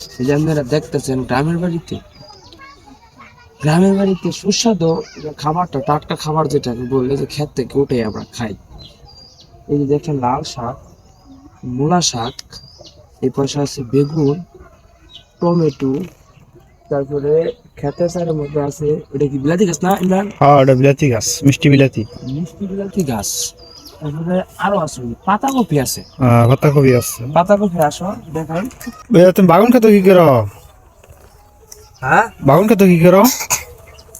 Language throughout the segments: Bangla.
এই যে আপনারা দেখতেছেন গ্রামের বাড়িতে। গ্রামের বাড়িতে সুস্বাদু খাবারটা টাটকা খাবার যেটাকে বললে যে ক্ষেত থেকে উঠে আমরা খাই। এই যে দেখেন লাল শাক মূলা শাক এই পাশে আছে বেগুন টমেটো তারপরে খেতে সারের মধ্যে আছে এটা কি বিলাতি গাছ না ইমরান? হ্যাঁ ওটা বিলাতি গাছ মিষ্টি বিলাতি। মিষ্টি বিলাতি গাছ। তারপরে আরও আছে পাতাকপি আছে। আহ, পাতাকপি আছে। পাতাকপি আসো দেখাই। ভাইয়া তুমি বাগুন খেতে কি করো? হ্যাঁ? বাগুন খেতে কি করো?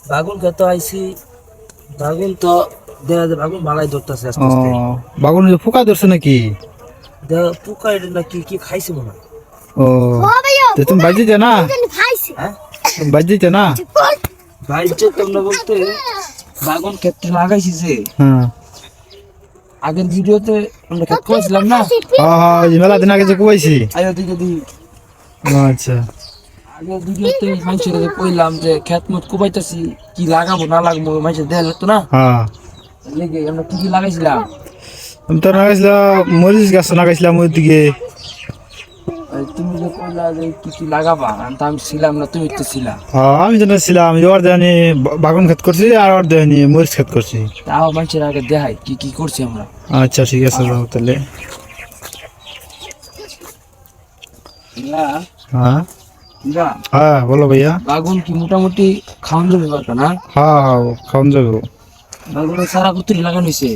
বাগুন কত আইছি। বাগুন তো দেখা যায় বাগুন ভালাই ধরতেছে আস্তে আস্তে। বাগুন পোকা ধরছে নাকি? দেখা পোকা এটা না কি কি খাইছে মনে হয়। ও তুমি বাজি দিতে না? হ্যাঁ? তুমি বাজি দিতে না? তোমরা বলতে বাগুন ক্ষেত্রে লাগাইছি যে। হ্যাঁ। আগের ভিডিওতে আমরা খেত করেছিলাম না? হ্যাঁ হ্যাঁ এই মেলা দিন আগে যে কুবাইছি আয়ো দিকে দি। আচ্ছা। আগের ভিডিওতে মানুষের কইলাম যে ক্ষেত মত কুবাইতেছি কি লাগাবো না লাগাবো মানুষের দেয়া লাগতো না? হ্যাঁ। লেগে আমরা কি কি লাগাইছিলাম? আমি তো লাগাইছিলাম মরিচ গাছ লাগাইছিলাম ওই দিকে এই তুমি যে কইলা যে কি কি লাগাবা আমি তো আমি ছিলাম না তুমি তো ছিলা। হ্যাঁ আমি জানি ছিলাম ওর দেখানি বাগুন খেত করছি আর ওর দেখানি মরিচ খেত করছি। তাও মানুষের আগে দেখাই কি কি করছি আমরা। আচ্ছা ঠিক আছে তাহলে। হ্যাঁ? হ্যাঁ বলো ভাইয়া। বাগুন কি মোটামুটি খাওয়ান যাবে না? হ্যাঁ হ্যাঁ খাওয়ান যাবে। বাগুনের সারা কুতুরি লাগানো হয়েছে?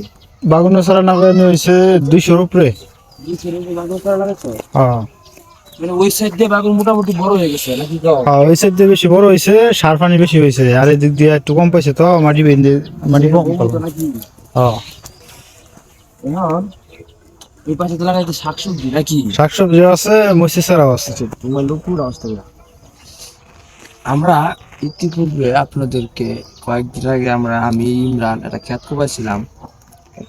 বাগুনের সারা নাগানি হয়েছে দুইশোর উপরে। বাগুন সারা লাগাইছো? হ্যাঁ। মানে ওই সাইড দিয়ে বাগুন মোটামুটি বড় হয়ে গেছে নাকি হ্যাঁ ওই সাইড দিয়ে বেশি বড় হয়েছে সার পানি বেশি হয়েছে আর এদিক দিয়ে একটু কম পাইছে তো মাটি বেঁধে মাটি কম হ্যাঁ। এখন এই পাশে তো লাগাইতে শাকসবজি নাকি? শাকসবজি আছে মসি সারাও আছে। তোমার লোকুর অবস্থা আমরা ইতিপূর্বে আপনাদেরকে কয়েকদিন আগে আমরা আমি ইমরান একটা খ্যাত কোপাইছিলাম।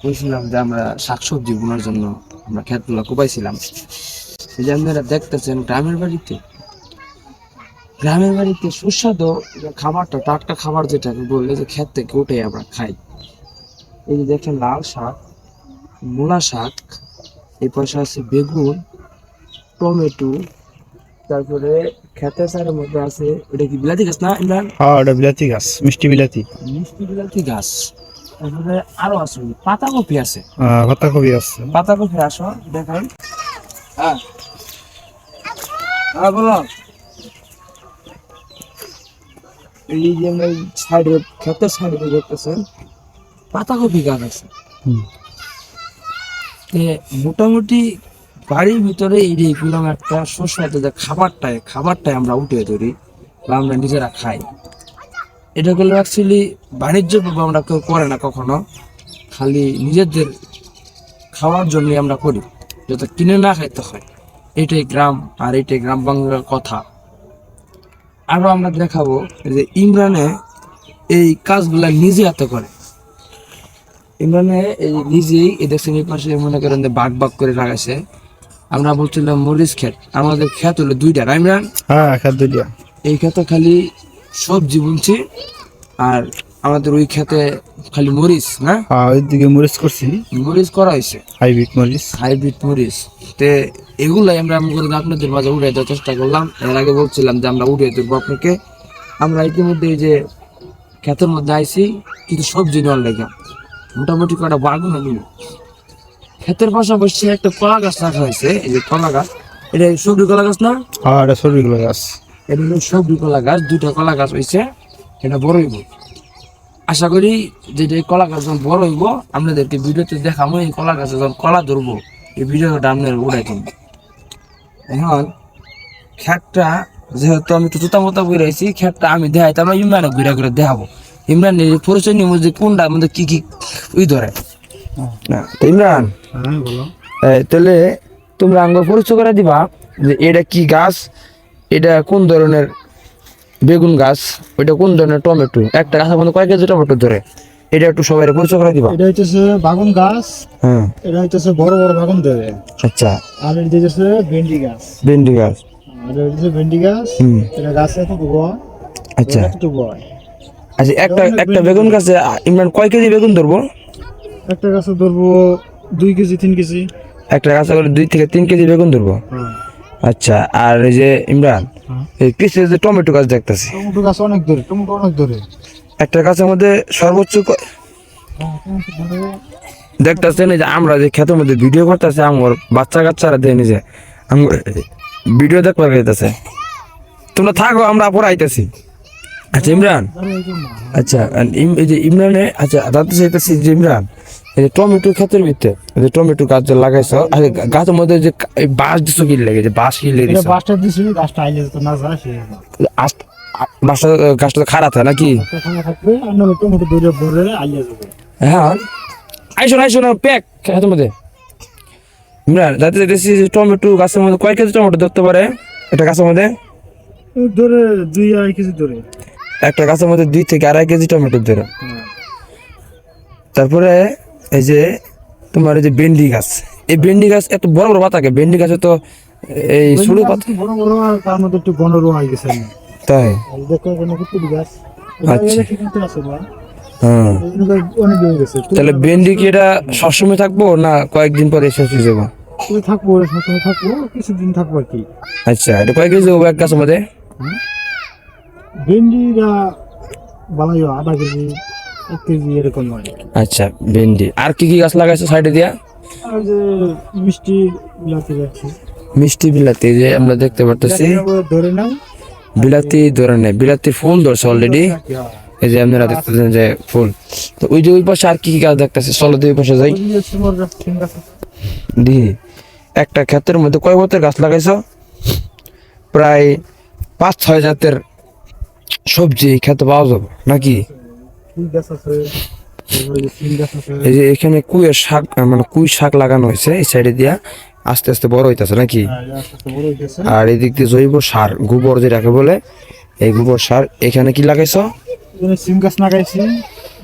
কইছিলাম যে আমরা শাকসবজি বোনার জন্য আমরা খ্যাতগুলো কোপাইছিলাম। যে আপনারা দেখতেছেন গ্রামের বাড়িতে। গ্রামের বাড়িতে সুস্বাদু খাবারটা টাটকা খাবার যেটাকে বললে যে ক্ষেত থেকে উঠে আমরা খাই। এই যে দেখেন লাল শাক মূলা শাক এই পাশে আছে বেগুন টমেটো তারপরে খেতে সারের মধ্যে আছে এটা কি বিলাতি গাছ না ইমরান? হ্যাঁ ওটা বিলাতি গাছ মিষ্টি বিলাতি। মিষ্টি বিলাতি গাছ। তারপরে আরও আছে পাতাকপি আছে। আহ, পাতাকপি আছে। পাতাকপি আসো দেখাই। হ্যাঁ। হ্যাঁ বলো। এই যে আমরা সাইডে খেতের সাইডে দেখতেছেন পাতাকপি গাছ আছে। মোটামুটি বাড়ির ভিতরে এই যে একটা সুস্বাদু যে খাবারটায় খাবারটায় আমরা উঠে ধরি বা আমরা নিজেরা খাই। এটা করলে অ্যাকচুয়ালি বাণিজ্য আমরা কেউ করে না কখনো। খালি নিজেদের খাওয়ার জন্য আমরা করি যাতে কিনে না খাইতে হয়। এটাই গ্রাম আর এটাই গ্রাম বাংলার কথা। আরও আমরা দেখাবো যে ইমরানে এই কাজগুলা নিজে হাতে করে। ইমরানে এই নিজেই দেখছেন এই পাশে মনে করেন যে বাঘ বাঘ করে লাগাইছে। আমরা বলছিলাম মরিচ ক্ষেত। আমাদের ক্ষেত হলো দুইটা না ইমরান? হ্যাঁ খাদ্য দিয়া এই ক্ষেতে খালি সবজি বুনছি আর আমাদের ওই ক্ষেতে খালি মরিচ না? হ্যাঁ ওই দিকে মরিচ করছি। মরিচ করা হয়েছে। হাইব্রিড মরিচ। হাইব্রিড মরিচ। তে এগুলাই আমরা করে আপনাদের মাঝে উঠে দেওয়ার চেষ্টা করলাম। এর আগে বলছিলাম যে আমরা উঠে দেবো আপনাকে। আমরা ইতিমধ্যে এই যে ক্ষেতের মধ্যে আইছি কিন্তু সবজি নেওয়ার লেগে। মোটামুটি কটা বাগুন নিব ক্ষেতের পাশাপাশি একটা কলা গাছ রাখা হয়েছে এই যে কলা গাছ। এটা সবজি কলা গাছ না? হ্যাঁ এটা সবজিগুলো গাছ। এটা হলো সবজি কলা গাছ দুইটা কলা গাছ হয়েছে এটা বড় হইব। আশা করি যে এই কলা গাছ যখন বড় হইব আপনাদেরকে ভিডিওতে দেখাবো এই কলা গাছে যখন কলা ধরবো এই ভিডিওটা আপনার উড়াই দিন এখন খ্যাটটা যেহেতু আমি তো তুতা মতো বই রয়েছি খ্যাটটা আমি দেখাইতাম না ইমরানে ঘুরে ঘুরে দেখাবো। ইমরান পরিচয় নিয়ে যে কোনটা আমাদের কি কি ওই ধরে। না তো ইমরান হ্যাঁ বলো। এই, তাহলে তোমরা আঙ্গ পরিচয় করে দিবা যে এটা কি গাছ এটা কোন ধরনের বেগুন গাছ ওইটা কোন ধরনের টমেটো একটা গাছের মধ্যে কয় কেজি টমেটো ধরে? এটা একটু সবাই পরিচয় করে দিবা? এটা হইতেছে বাগুন গাছ। হ্যাঁ। এটা হইতেছে বড় বড় বাগুন দেবে আচ্ছা। আর এটা হইতেছে ভেন্ডি গাছ। ভেন্ডি গাছ। এটা হইতেছে ভেন্ডি গাছ। এটা গাছে আচ্ছা। আচ্ছা একটা একটা বেগুন গাছে। ইমরান কয় কেজি বেগুন ধরবো? একটা গাছে ধরবো দুই কেজি তিন কেজি। একটা গাছে করে দুই থেকে তিন কেজি বেগুন ধরবো? হ্যাঁ। আচ্ছা আর এই যে ইমরান হ্যাঁ। এই যে টমেটো গাছ দেখতেছি। টমেটো গাছ অনেক দূরে টমেটো অনেক দূরে একটা গাছের মধ্যে সর্বোচ্চ দেখতেছেন এই যে আমরা যে ক্ষেতের মধ্যে ভিডিও করতেছে আমার বাচ্চা কাচ্চারা দেয় নিজে। আমার ভিডিও দেখবার গেতেছে তোমরা থাকো আমরা পরে আইতেছি। আচ্ছা ইমরান। আচ্ছা এই যে ইমরানে আচ্ছা দাদা চাইতেছি যে ইমরান এই যে টমেটো ক্ষেতের ভিতরে এই যে টমেটো গাছ যে লাগাইছো আর গাছের মধ্যে যে বাঁশ দিছো কি লেগে? যে বাঁশ কি লেগে এটা দিছো? বাসটা দিছি গাছটা আইলে তো না যায় গাছটা তো খারাপ হয় নাকি? হ্যাঁ। আইসো না আইসো না প্যাক খেতের মধ্যে। ইমরান যাতে দেখতেছি যে টমেটো গাছের মধ্যে কয় কেজি টমেটো ধরতে পারে? একটা গাছের মধ্যে? ধরে দুই আড়াই কেজি ধরে। একটা গাছের মধ্যে দুই থেকে আড়াই কেজি টমেটো ধরে। তারপরে এই যে তোমার এই যে ভেন্ডি গাছ। এই ভেন্ডি গাছ এত বড় বড় পাতাকে ভেন্ডি গাছে তো এই ছোট পাতা। বড় বড় তার মধ্যে একটু গন্ডরো হয়ে গেছে। তাই? গাছ আচ্ছা। হ্যাঁ। গেছে তাহলে ভেন্ডি কি এটা সবসময় থাকব না কয়েকদিন পরে শেষ হয়ে যাব? থাকব সবসময় থাকব কিছুদিন থাকব আর কি। আচ্ছা এটা কয় কেজি হব এক গাছের মধ্যে ভেন্ডিরা বানাই আধা কেজি এক কেজি এরকম হয়। আচ্ছা ভেন্ডি। আর কি কি গাছ লাগাইছো সাইডে দিয়া? আর যে মিষ্টি বিলাতি মিষ্টি বিলাতি যে আমরা দেখতে পারতেছি। ধরে নাও। বিলাতি ধরে নেই বিলাতির ফুল ধরছে অলরেডি এই যে আপনারা দেখতেছেন যে ফুল। তো ওই যে ওই পাশে আর কি কি গাছ দেখতেছে? চলো ওই পাশে যাই। দি, একটা ক্ষেতের মধ্যে কয় বছর গাছ লাগাইছো? প্রায় পাঁচ, ছয় জাতের সবজি খেতে পাওয়া যাবে, নাকি? এই যে এখানে কুয়ের শাক মানে কুই শাক লাগানো হয়েছে এই সাইডে দিয়া। আস্তে আস্তে বড় হইতেছে নাকি? আর হইতেছে। আর এদিক দিয়ে জৈব সার গোবর যেটাকে বলে এই গোবর সার এখানে কি লাগাইছো? সিম গাছ লাগাইছি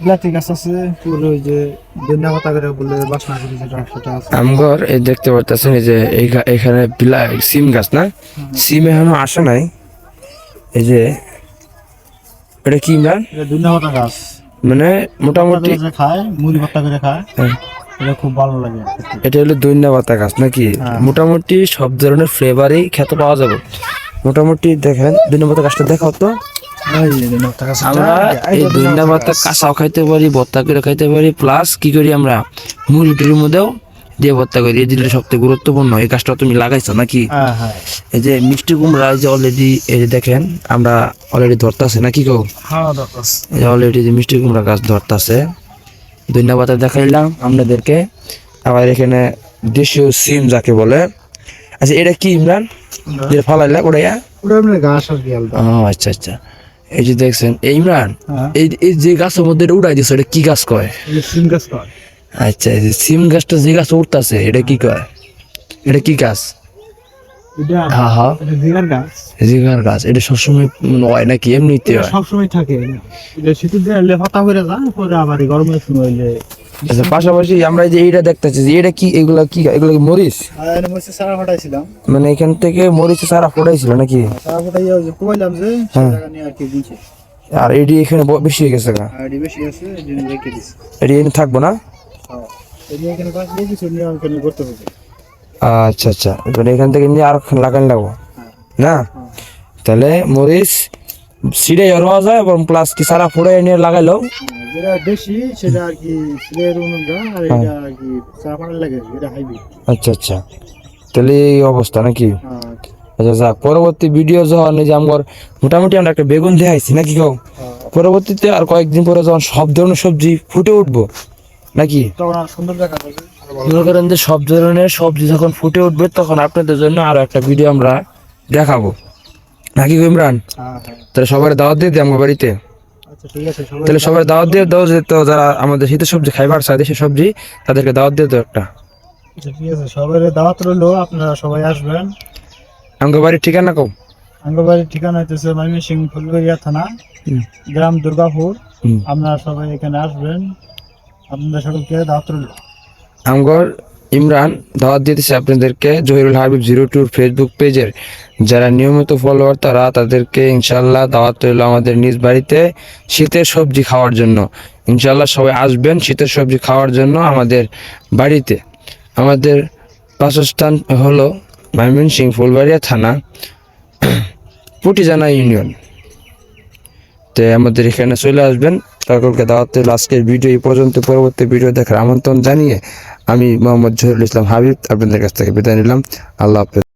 বিলাতি গাছ আছে ওই যে ধনিয়া পাতা করে বলে বাসনা করি যেটা সেটা আছে। আমগর এই দেখতে পারতেছেন এই যে এখানে বিলা সিম গাছ না? সিম এখনও আসে নাই। এই যে এটা কি পাতা গাছ। মানে মোটামুটি খায় মুড়ি পাতা করে খায়। হ্যাঁ, এটা খুব ভালো লাগে। এটা হলো দৈন্য পাতা গাছ নাকি? হ্যাঁ। মোটামুটি সব ধরনের ফ্লেভারই খেতে পাওয়া যাবে। মোটামুটি দেখেন দৈন্য পাতা গাছটা দেখাও তো। আমরা এই দৈন্য পাতা কাঁচাও খাইতে পারি ভর্তা করে খাইতে পারি প্লাস কি করি আমরা টুড়ির মধ্যেও দিয়ে ভর্তা করি। এই জিনিসটা সবথেকে গুরুত্বপূর্ণ এই গাছটা তুমি লাগাইছো নাকি? হ্যাঁ হ্যাঁ। এই যে মিষ্টি কুমড়া যে অলরেডি এই যে দেখেন আমরা অলরেডি ধরতেছে নাকি কেউ অলরেডি যে মিষ্টি কুমড়া গাছ ধরতেছে। ধন্যবাদ দেখাইলাম আপনাদেরকে। আবার এখানে দেশীয় সিম যাকে বলে। আচ্ছা এটা কি ইমরান? যেটা ফালাইলা ওটা ওটা ঘাস ও আচ্ছা আচ্ছা। এই যে দেখছেন এই ইমরান হ্যাঁ। এই এই যে গাছের মধ্যে এটা উড়াই দিছে এটা কি গাছ কয়? সিম গাছ কয়। আচ্ছা সিম গাছটা যে গাছ উঠতেছে এটা কি কয়? এটা কি গাছ? হ্যাঁ হ্যাঁ জিগার গাছ। জিগার গাছ। এটা সবসময় হয় নাকি এমনিতে হয়? সবসময় থাকে। এটা শীতের দিনে পাতা করে যায় পরে আবার গরমের সময় হইলে আচ্ছা পাশাপাশি আমরা যে এইটা দেখতেছি যে এটা কি এগুলা কি এগুলো কি মরিচ? আর এর মধ্যে সারা ফাটাইছিলাম। মানে এখান থেকে মরিচ সারা ফোটাইছিল নাকি? সারা ফাটাইয়া যে হ্যাঁ। নিয়ে আর কি আর এখানে বেশি হয়ে গেছে গা? বেশি আছে এই রেখে দিছি। এটি এখানে থাকব না? হ্যাঁ এখানে কিছু করতে হবে। আচ্ছা আচ্ছা। এবার এখান থেকে নিয়ে আর লাগান লাগবো। হ্যাঁ না? তাহলে মরিচ সিঁড়ে রোয়া যায় এবং প্লাস কি সারা ফোড়ে নিয়ে লাগাইলো হ্যাঁ, যেটা সেটা আর কি সিলের অনুগা আর এটা আর কি সারা ফাটাই লাগে এটা হাইবি আচ্ছা আচ্ছা। তাহলে এই অবস্থা নাকি? হ্যাঁ আচ্ছা যাক পরবর্তী ভিডিও যখন এই যে আমার মোটামুটি আমরা একটা বেগুন দেখাইছি নাকি কেউ হ্যাঁ। পরবর্তীতে আর কয়েকদিন পরে যখন সব ধরনের সবজি ফুটে উঠবো নাকি? তখন সুন্দর দেখা যাবে। মনে করেন যে সব ধরনের সবজি যখন ফুটে উঠবে তখন আপনাদের জন্য আরও একটা ভিডিও আমরা দেখাবো। নাকি ইমরান? তাহলে সবার দাওয়াত দিয়ে দিই আমার বাড়িতে। আচ্ছা তাহলে সবার দাওয়াত দিয়ে দাও যে তো যারা আমাদের শীতের সবজি খাইবার চায় দেশের সবজি তাদেরকে দাওয়াত দিয়ে দাও একটা। আচ্ছা ঠিক আছে সবাই দাওয়াত রইল আপনারা সবাই আসবেন। আমার বাড়ির ঠিকানা কম আঙ্গবাড়ির ঠিকানা হইতেছে ময়মনসিং ফুলগড়িয়া থানা গ্রাম দুর্গাপুর। আপনারা সবাই এখানে আসবেন। আপনাদের সকলকে দাওয়াত রইল। আমগর ইমরান দাওয়াত দিতেছে আপনাদেরকে Zahirul Habib zero tour Facebook পেজের। যারা নিয়মিত ফলোয়ার তারা তাদেরকে ইনশাল্লাহ দাওয়াত রইল আমাদের নিজ বাড়িতে শীতের সবজি খাওয়ার জন্য। ইনশাল্লাহ সবাই আসবেন শীতের সবজি খাওয়ার জন্য আমাদের বাড়িতে। আমাদের বাসস্থান হলো ময়মনসিং ফুলবাড়িয়া থানা, পুটিজানা ইউনিয়ন। তো আমাদের এখানে চলে আসবেন। সকলকে দাওয়াত। আজকের ভিডিও এই পর্যন্ত। পরবর্তী ভিডিও দেখার আমন্ত্রণ জানিয়ে আমি মোহাম্মদ জহরুল ইসলাম হাবিব আপনাদের কাছ থেকে বিদায় নিলাম। আল্লাহ হাফেজ।